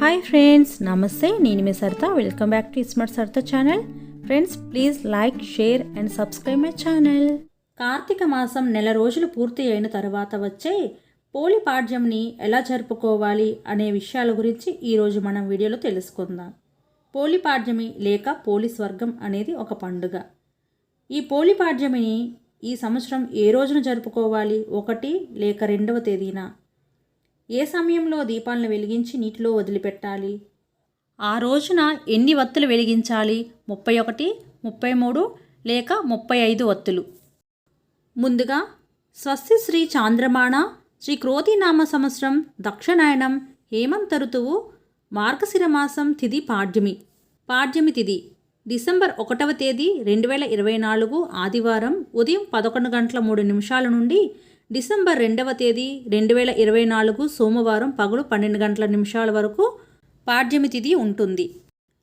Hi friends నమస్తే నేను మీ Saritha. Welcome back to smart Saritha channel friends please like share and subscribe my channel Karthika మాసం నెల రోజులు పూర్తి అయిన తర్వాత వచ్చే పోలి పాడ్యంని ఎలా జరుపుకోవాలి అనే విషయాల గురించి ఈరోజు మనం వీడియోలో తెలుసుకుందాం. పోలి పాడ్యమి లేక పోలి స్వర్గం అనేది ఒక పండుగ. ఈ పోలి పాడ్యమిని ఈ సంవత్సరం ఏ రోజున జరుపుకోవాలి? ఒకటి లేక రెండవ తేదీన? ఏ సమయంలో దీపాలను వెలిగించి నీటిలో వదిలిపెట్టాలి? ఆ రోజున ఎన్ని వత్తులు వెలిగించాలి? ముప్పై ఒకటి ముప్పై మూడు లేక ముప్పై ఐదు వత్తులు? ముందుగా స్వస్తి శ్రీ చాంద్రమాణ శ్రీ క్రోతినామ సంవత్సరం దక్షిణాయనం హేమంత ఋతువు మార్గశిర మాసం తిథి పాడ్యమి. పాడ్యమి తిథి డిసెంబర్ ఒకటవ తేదీ రెండు వేల ఇరవై నాలుగు ఆదివారం ఉదయం పదకొండు గంటల మూడు నిమిషాల నుండి డిసెంబర్ రెండవ తేదీ రెండు వేల ఇరవై నాలుగు సోమవారం పగలు పన్నెండు గంటల నిమిషాల వరకు పాడ్యమి తిథి ఉంటుంది.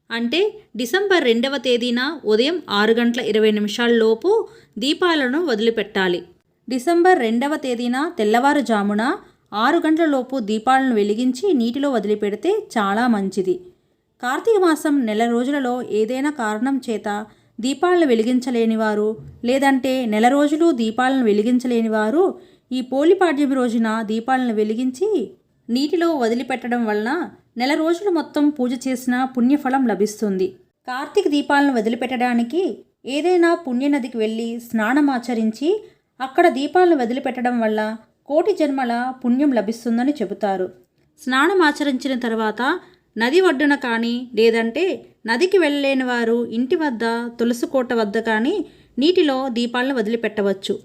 అంటే డిసెంబర్ రెండవ తేదీన ఉదయం ఆరు గంటల ఇరవై నిమిషాల్లోపు దీపాలను వదిలిపెట్టాలి. డిసెంబర్ రెండవ తేదీన తెల్లవారుజామున ఆరు గంటలలోపు దీపాలను వెలిగించి నీటిలో వదిలిపెడితే చాలా మంచిది. కార్తీక మాసం నెల రోజులలో ఏదైనా కారణం చేత దీపాలను వెలిగించలేని వారు లేదంటే నెల రోజులు దీపాలను వెలిగించలేని వారు ఈ పోలిపాడ్యమి రోజున దీపాలను వెలిగించి నీటిలో వదిలిపెట్టడం వలన నెల రోజులు మొత్తం పూజ చేసిన పుణ్యఫలం లభిస్తుంది. కార్తీక దీపాలను వదిలిపెట్టడానికి ఏదైనా పుణ్యనదికి వెళ్ళి స్నానం ఆచరించి అక్కడ దీపాలను వదిలిపెట్టడం వల్ల కోటి జన్మల పుణ్యం లభిస్తుందని చెబుతారు. స్నానం ఆచరించిన తర్వాత నది ఒడ్డున కానీ లేదంటే నదికి వెళ్ళలేని వారు ఇంటి వద్ద తులసి కోట వద్ద కానీ నీటిలో దీపాలను వదిలిపెట్టవచ్చు.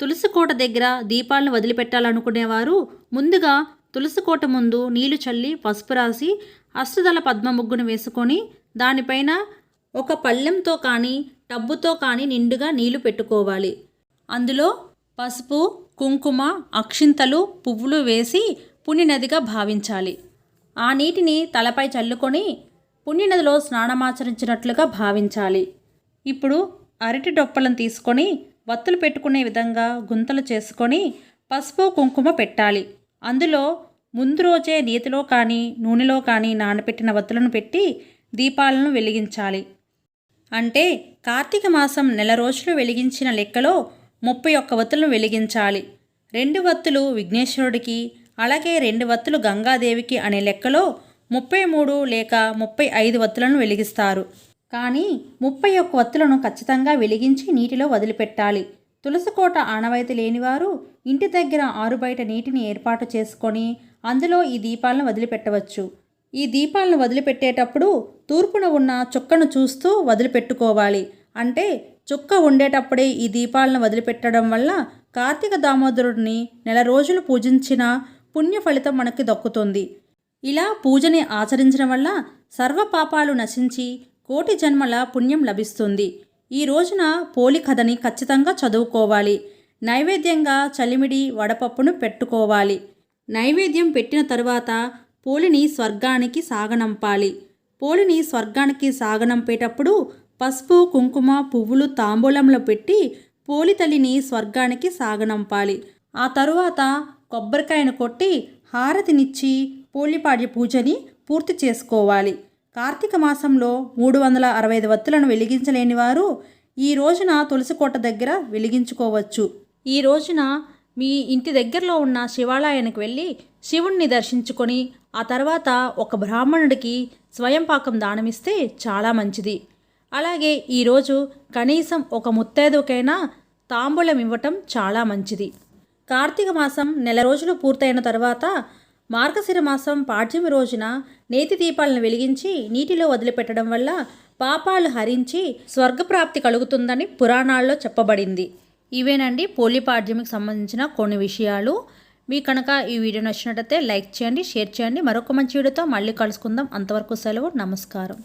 తులసి కోట దగ్గర దీపాలను వదిలిపెట్టాలనుకునేవారు. ముందుగా తులసి కోట ముందు నీళ్ళు చల్లి పసుపు రాసి అష్టదళ పద్మ ముగ్గును వేసుకొని దానిపైన ఒక పళ్ళెంతో కానీ టబ్బుతో కానీ నిండుగా నీళ్ళు పెట్టుకోవాలి. అందులో పసుపు కుంకుమ అక్షింతలు పువ్వులు వేసి పుణ్యనదిగా భావించాలి. ఆ నీటిని తలపై చల్లుకొని పుణ్యనదిలో స్నానమాచరించినట్లుగా భావించాలి. ఇప్పుడు అరటి డొప్పలను తీసుకొని వత్తులు పెట్టుకునే విధంగా గుంతలు చేసుకొని పసుపు కుంకుమ పెట్టాలి. అందులో ముందు రోజే నీతిలో కానీ నూనెలో కానీ నానబెట్టిన వత్తులను పెట్టి దీపాలను వెలిగించాలి. అంటే కార్తీక మాసం నెల రోజులు వెలిగించిన లెక్కలో ముప్పై ఒక్క వత్తులను వెలిగించాలి. రెండు వత్తులు విఘ్నేశ్వరుడికి అలాగే రెండు వత్తులు గంగాదేవికి అనే లెక్కలో ముప్పై మూడు లేక ముప్పై ఐదు వత్తులను వెలిగిస్తారు. కానీ ముప్పై ఒక్క వత్తులను ఖచ్చితంగా వెలిగించి నీటిలో వదిలిపెట్టాలి. తులసికోట ఆనవాయితీ లేనివారు ఇంటి దగ్గర ఆరుబయట నీటిని ఏర్పాటు చేసుకొని అందులో ఈ దీపాలను వదిలిపెట్టవచ్చు. ఈ దీపాలను వదిలిపెట్టేటప్పుడు తూర్పున ఉన్న చుక్కను చూస్తూ వదిలిపెట్టుకోవాలి. అంటే చుక్క ఉండేటప్పుడే ఈ దీపాలను వదిలిపెట్టడం వల్ల కార్తీక దామోదరుడిని నెల రోజులు పూజించిన పుణ్య ఫలితం మనకి దక్కుతుంది. ఇలా పూజని ఆచరించడం వల్ల సర్వ పాపాలు నశించి కోటి జన్మల పుణ్యం లభిస్తుంది. ఈ రోజున పోలి కథని ఖచ్చితంగా చదువుకోవాలి. నైవేద్యంగా చలిమిడి వడపప్పును పెట్టుకోవాలి. నైవేద్యం పెట్టిన తరువాత పోలిని స్వర్గానికి సాగనంపాలి. పోలిని స్వర్గానికి సాగనంపేటప్పుడు పసుపు కుంకుమ పువ్వులు తాంబూలంలో పెట్టి పోలి తల్లిని స్వర్గానికి సాగనంపాలి. ఆ తరువాత కొబ్బరికాయను కొట్టి హారతినిచ్చి పోలిపాడ్య పూజని పూర్తి చేసుకోవాలి. కార్తీక మాసంలో మూడు వందల అరవై ఐదు వత్తులను వెలిగించలేని వారు ఈ రోజున తులసికోట దగ్గర వెలిగించుకోవచ్చు. ఈ రోజున మీ ఇంటి దగ్గరలో ఉన్న శివాలయానికి వెళ్ళి శివుణ్ణి దర్శించుకొని ఆ తర్వాత ఒక బ్రాహ్మణుడికి స్వయం పాకం దానమిస్తే చాలా మంచిది. అలాగే ఈరోజు కనీసం ఒక ముత్తైదుకైనా తాంబూలం ఇవ్వటం చాలా మంచిది. కార్తీక మాసం నెల రోజులు పూర్తయిన తర్వాత మార్గశిర మాసం పాడ్యమి రోజున నేతి దీపాలను వెలిగించి నీటిలో వదిలిపెట్టడం వల్ల పాపాలు హరించి స్వర్గప్రాప్తి కలుగుతుందని పురాణాల్లో చెప్పబడింది. ఇవేనండి. పోలి పాడ్యమికి సంబంధించిన కొన్ని విషయాలు. మీకు కనుక ఈ వీడియో నచ్చినట్టయితే లైక్ చేయండి షేర్ చేయండి. మరొక మంచి వీడియోతో మళ్ళీ కలుసుకుందాం. అంతవరకు సెలవు. నమస్కారం.